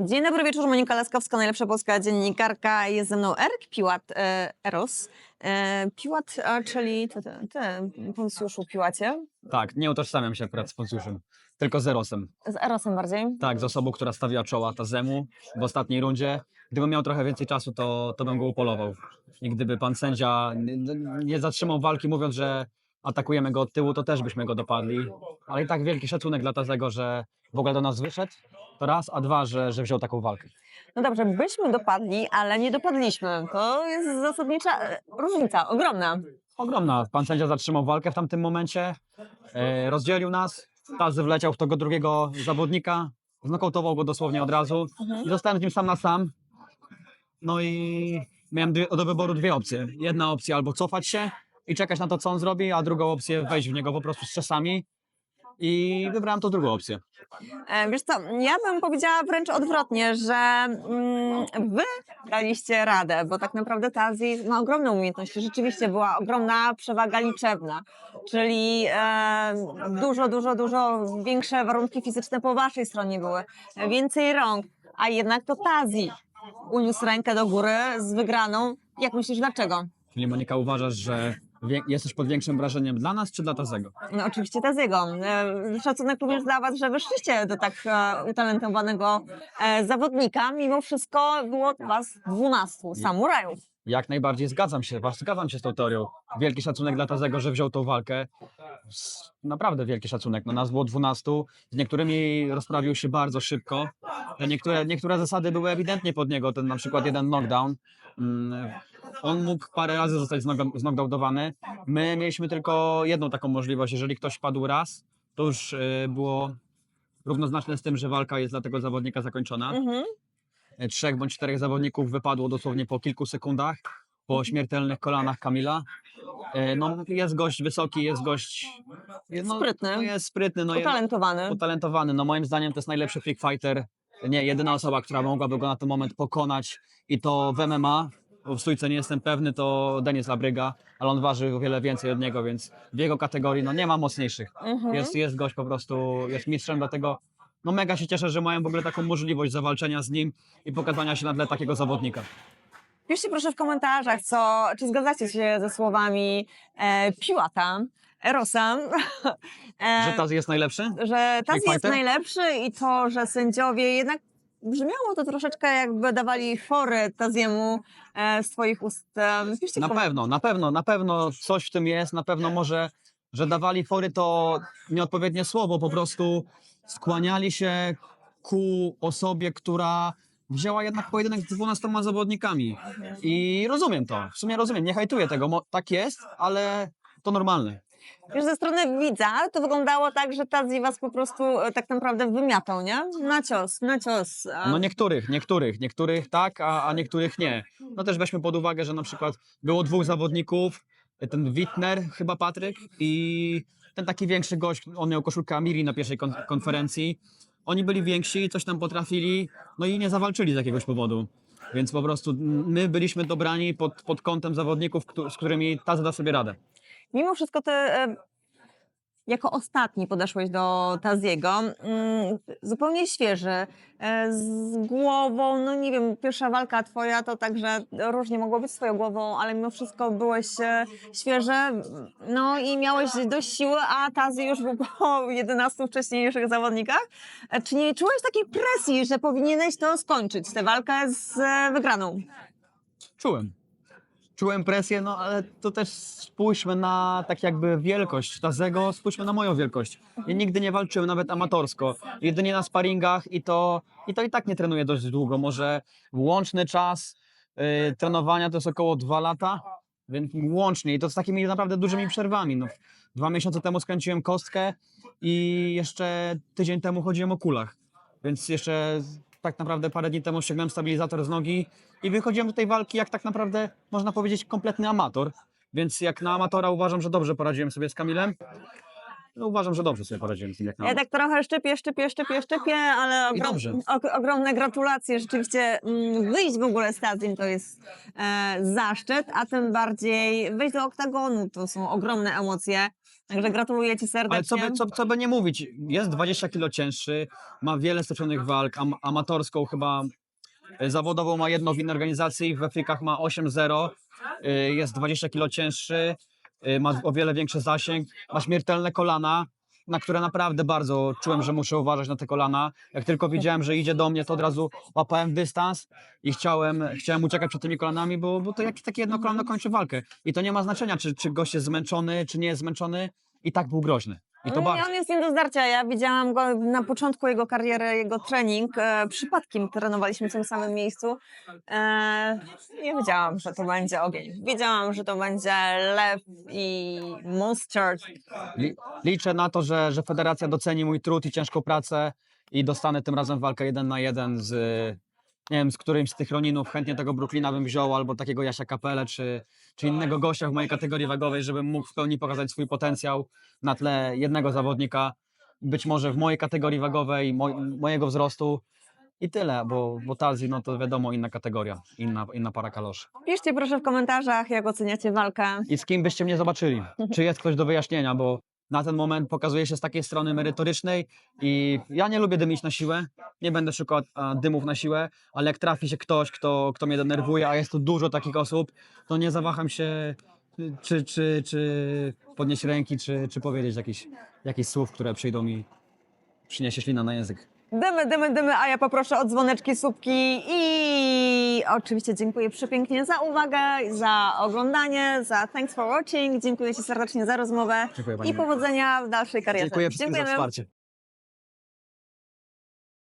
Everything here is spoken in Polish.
Dzień dobry wieczór, Monika Laskowska, najlepsza polska dziennikarka. Jest ze mną Eryk Piłat, e, Eros. E, Piłat, a, czyli ty, ty, ty Poncjuszu Piłacie, Tak, nie utożsamiam się akurat z Poncjuszem, tylko z Erosem. z Erosem bardziej. Tak, z osobą, która stawiła czoła Tazemu w ostatniej rundzie. Gdybym miał trochę więcej czasu, to, to bym go upolował. I gdyby pan sędzia nie, nie zatrzymał walki, mówiąc, że atakujemy go od tyłu, to też byśmy go dopadli. Ale i tak wielki szacunek dla Tazego, że w ogóle do nas wyszedł. To raz, a dwa, że, że wziął taką walkę. No dobrze, byśmy dopadli, ale nie dopadliśmy. To jest zasadnicza e, różnica, ogromna. Ogromna. Pan sędzia zatrzymał walkę w tamtym momencie, e, rozdzielił nas. Tazy wleciał w tego drugiego zawodnika, znokautował go dosłownie od razu i zostałem z nim sam na sam. No i miałem dwie, do wyboru dwie opcje. Jedna opcja albo cofać się i czekać na to, co on zrobi, a drugą opcję wejść w niego po prostu z czasami. I wybrałem tą drugą opcję. E, Wiesz co, ja bym powiedziała wręcz odwrotnie, że mm, wy daliście radę, bo tak naprawdę Tazi ma ogromną umiejętność. Rzeczywiście była ogromna przewaga liczebna, czyli e, dużo, dużo, dużo większe warunki fizyczne po waszej stronie były, więcej rąk, a jednak to Tazi uniósł rękę do góry z wygraną. Jak myślisz, dlaczego? Czyli Monika, uważasz, że jesteś pod większym wrażeniem dla nas czy dla Tazego? No oczywiście Taziego. E, Szacunek również dla was, że wyszliście do tak e, utalentowanego e, zawodnika. Mimo wszystko było was 12 samurajów. Jak najbardziej zgadzam się, zgadzam się z tą teorią. Wielki szacunek dla Tazego, że wziął tą walkę. Naprawdę wielki szacunek. No nas było 12, z niektórymi rozprawił się bardzo szybko. Niektóre, niektóre zasady były ewidentnie pod niego, ten na przykład jeden knockdown. Mm, On mógł parę razy zostać znockdownowany. My mieliśmy tylko jedną taką możliwość. Jeżeli ktoś padł raz, to już y, było równoznaczne z tym, że walka jest dla tego zawodnika zakończona Mhm. Trzech bądź czterech zawodników wypadło dosłownie po kilku sekundach, po śmiertelnych kolanach Kamila. E, No, jest gość wysoki, jest gość no, Sprytny. No, jest sprytny, no, jest Utalentowany. utalentowany. No, moim zdaniem to jest najlepszy freak fighter. Nie, jedyna osoba, która mogłaby go na ten moment pokonać i to w MMA. Bo w stójce nie jestem pewny, to Denis Labryga, ale on waży o wiele więcej od niego, więc w jego kategorii no, nie ma mocniejszych. Mhm. Jest, jest gość po prostu, jest mistrzem, dlatego no mega się cieszę, że mają w ogóle taką możliwość zawalczenia z nim i pokazania się na tle takiego zawodnika. Piszcie proszę w komentarzach, co, czy zgadzacie się ze słowami e, Piłata, Erosa, e, Że Taz jest najlepszy? że Tazi jest fighter? najlepszy i to, że sędziowie jednak brzmiało to troszeczkę jakby dawali fory Taziemu e, z twoich ust. E, piszcie Na pewno, na pewno, na pewno coś w tym jest, na pewno może, że dawali fory to nieodpowiednie słowo, po prostu skłaniali się ku osobie, która wzięła jednak pojedynek z 12 zawodnikami. I rozumiem to, w sumie rozumiem, nie hajtuję tego, tak jest, ale to normalne. Wiesz, ze strony widza to wyglądało tak, że Tazi was po prostu e, tak naprawdę wymiatał, nie? Na cios, na cios. A- No niektórych, niektórych, niektórych tak, a, a niektórych nie. No też weźmy pod uwagę, że na przykład było dwóch zawodników, ten Wittner, chyba Patryk i ten taki większy gość, on miał koszulkę Amiri na pierwszej kon konferencji. Oni byli więksi, coś tam potrafili, no i nie zawalczyli z jakiegoś powodu. Więc po prostu my byliśmy dobrani pod, pod kątem zawodników, z którymi ta da sobie radę. Mimo wszystko ty jako ostatni podeszłeś do Taziego, mm, zupełnie świeży, e, z głową, no nie wiem, pierwsza walka twoja to także różnie mogło być z twoją głową, ale mimo wszystko byłeś e, świeży, no i miałeś dość siły, a Tazi już był po 11 wcześniejszych zawodnikach. E, Czy nie czułeś takiej presji, że powinieneś to skończyć, tę walkę z wygraną? Czułem. Czułem presję, no ale to też spójrzmy na tak jakby wielkość Tazego, spójrzmy na moją wielkość. Ja nigdy nie walczyłem, nawet amatorsko. Jedynie na sparingach i to i, to i tak nie trenuję dość długo. Może łączny czas y, trenowania to jest około dwa lata, więc łącznie i to z takimi naprawdę dużymi przerwami. No, dwa miesiące temu skręciłem kostkę i jeszcze tydzień temu chodziłem o kulach. Więc jeszcze tak naprawdę parę dni temu ściągnąłem stabilizator z nogi i wychodziłem do tej walki jak tak naprawdę, można powiedzieć, kompletny amator. Więc jak na amatora uważam, że dobrze poradziłem sobie z Kamilem. No, uważam, że dobrze sobie poradziłem z nim jak na Ja tak trochę szczypię, szczypię, szczypię, szczypię, ale I ogrom, dobrze. ogromne gratulacje. Rzeczywiście mm, wyjść w ogóle z Tazim to jest e, zaszczyt, a tym bardziej wejść do oktagonu to są ogromne emocje. Także gratuluję ci serdecznie. Ale co by, co, co by nie mówić, jest 20 kilo cięższy, ma wiele stoczonych walk, am, amatorską chyba, y, zawodową ma jedną w innej organizacji, we frikach ma 8-0, y, jest 20 kilo cięższy, ma o wiele większy zasięg, ma śmiertelne kolana, na które naprawdę bardzo czułem, że muszę uważać na te kolana. Jak tylko widziałem, że idzie do mnie, to od razu łapałem dystans i chciałem, chciałem uciekać przed tymi kolanami, bo, bo to jak, takie jedno kolano kończy walkę. I to nie ma znaczenia, czy, czy gość jest zmęczony, czy nie jest zmęczony. I tak był groźny. I to Nie, bardzo. on jest nie do zdarcia. Ja widziałam go na początku jego kariery, jego trening. E, przypadkiem trenowaliśmy w tym samym miejscu. E, nie wiedziałam, że to będzie ogień. Wiedziałam, że to będzie lew i monster. Li, liczę na to, że, że federacja doceni mój trud i ciężką pracę i dostanę tym razem walkę jeden na jeden z, nie wiem, z którymś z tych Roninów. Chętnie tego Brooklyna bym wziął, albo takiego Jasia Kapelę, czy, czy innego gościa w mojej kategorii wagowej, żebym mógł w pełni pokazać swój potencjał na tle jednego zawodnika. Być może w mojej kategorii wagowej, moj, mojego wzrostu. I tyle, bo, bo no to wiadomo, inna kategoria, inna, inna para kaloszy. Piszcie proszę w komentarzach, jak oceniacie walkę. i z kim byście mnie zobaczyli. Czy jest ktoś do wyjaśnienia, bo na ten moment pokazuje się z takiej strony merytorycznej i ja nie lubię dymić na siłę, nie będę szukał a, dymów na siłę, ale jak trafi się ktoś, kto, kto mnie denerwuje, a jest tu dużo takich osób, to nie zawaham się czy, czy, czy podnieść ręki, czy, czy powiedzieć jakiś, jakichś słów, które przyjdą mi, przyniesie ślina na język. Dymy, dymy, dymy, a ja poproszę o dzwoneczki, słupki i oczywiście dziękuję przepięknie za uwagę, za oglądanie, za thanks for watching. Dziękuję Ci serdecznie za rozmowę Dziękuję i Pani. powodzenia w dalszej karierze. Dziękuję wszystkim za Dziękujemy. wsparcie.